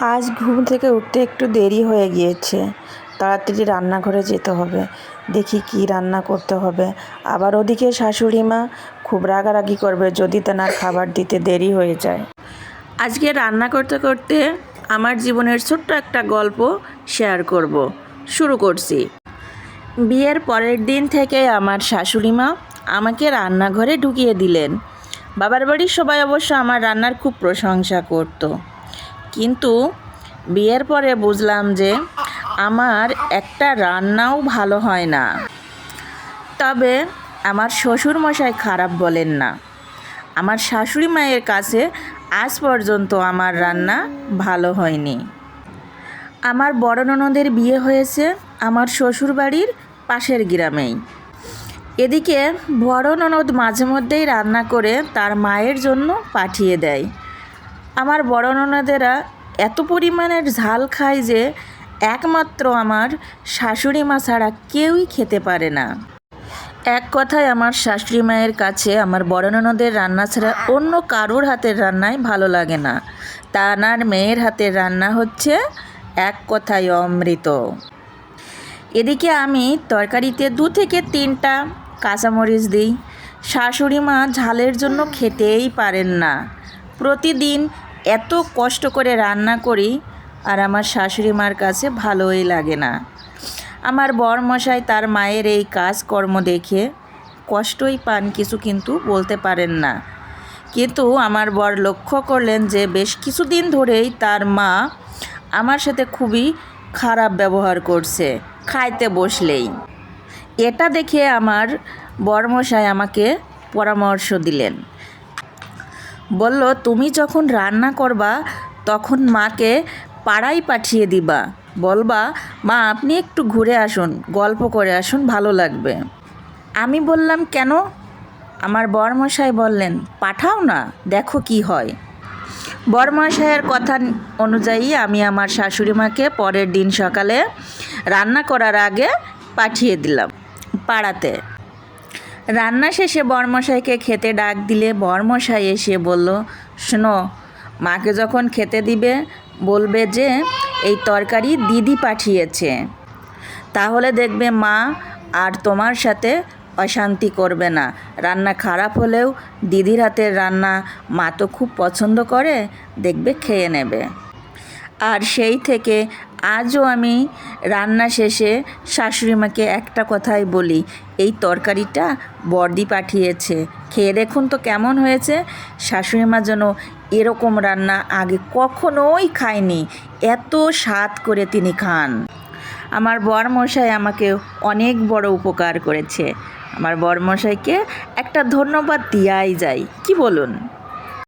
আজ ঘুম থেকে উঠতে একটু দেরি হয়ে গিয়েছে। তাড়াতাড়ি রান্নাঘরে যেতে হবে। দেখি কী রান্না করতে হবে। আবার ওদিকে শাশুড়ি মা খুব রাগারাগি করবে যদি তেনার খাবার দিতে দেরি হয়ে যায়। আজকে রান্না করতে করতে আমার জীবনের ছোট্ট একটা গল্প শেয়ার করব। শুরু করছি। বিয়ের পরের দিন থেকে আমার শাশুড়ি মা আমাকে রান্নাঘরে ঢুকিয়ে দিলেন। বাবার বাড়ির সবাই অবশ্য আমার রান্নার খুব প্রশংসা করতো। কিন্তু বিয়ের পরে বুঝলাম যে আমার একটা রান্নাও ভালো হয় না। তবে আমার শ্বশুর মশাই খারাপ বলেন না। আমার শাশুড়ি মায়ের কাছে আজ পর্যন্ত আমার রান্না ভালো হয়নি। আমার বড় ননদের বিয়ে হয়েছে আমার শ্বশুর বাড়ির পাশের গ্রামেই। এদিকে বড় ননদ মাঝে মধ্যেই রান্না করে তার মায়ের জন্য পাঠিয়ে দেয়। আমার বড় ননদেরা এত পরিমাণের ঝাল খায় যে একমাত্র আমার শাশুড়ি মা ছাড়া কেউই খেতে পারে না। এক কথায় আমার শাশুড়ি মায়ের কাছে আমার বড় ননদের রান্না ছাড়া অন্য কারোর হাতের রান্নায় ভালো লাগে না। তানার মেয়ের হাতের রান্না হচ্ছে এক কথায় অমৃত। এদিকে আমি তরকারিতে দু থেকে তিনটা কাঁচামরিচ দিই। শাশুড়ি মা ঝালের জন্য খেতেই পারেন না। প্রতিদিন এত কষ্ট করে রান্না করি আর আমার শাশুড়ি মার কাছে ভালোই লাগে না। আমার বরমশাই তার মায়ের এই কাজকর্ম দেখে কষ্টই পান কিছু কিন্তু বলতে পারেন না। কিন্তু আমার বর লক্ষ্য করলেন যে বেশ কিছুদিন ধরেই তার মা আমার সাথে খুবই খারাপ ব্যবহার করছে, খাইতে বসলেই। এটা দেখে আমার বরমশাই আমাকে পরামর্শ দিলেন। বলল, তুমি যখন রান্না করবা, তখন মাকে পাড়ায় পাঠিয়ে দিবা। বলবা, মা, আপনি একটু ঘুরে আসুন, গল্প করে আসুন, ভালো লাগবে। আমি বললাম, কেন? আমার বরমশাই বললেন, পাঠাও না, দেখো কি হয়। বরমশাইয়ের কথা অনুযায়ী আমি আমার শাশুড়ি মাকে পরের দিন সকালে রান্না করার আগে পাঠিয়ে দিলাম পাড়াতে। রান্না শেষে বরমশাইকে খেতে ডাক দিলে বরমশাই এসে বলল, শোনো, মাকে যখন খেতে দিবে, বলবে যে এই তরকারি দিদি পাঠিয়েছে। তাহলে দেখবে মা আর তোমার সাথে অশান্তি করবে না। রান্না খারাপ হলেও দিদির হাতের রান্না মা তো খুব পছন্দ করে, দেখবে খেয়ে নেবে। আর সেই থেকে আজও আমি রান্না শেষে শাশুড়ি মাকে একটা কথাই বলি, এই তরকারিটা বর্দি পাঠিয়েছে। খেয়ে দেখুন তো কেমন হয়েছে। শাশুড়ি মা যেন এরকম রান্না আগে কখনোই খায়নি। এত স্বাদ করে তিনি খান। আমার বরমশাই আমাকে অনেক বড় উপকার করেছে। আমার বরমশাইকে একটা ধন্যবাদ দেওয়াই যায়। কি বলুন?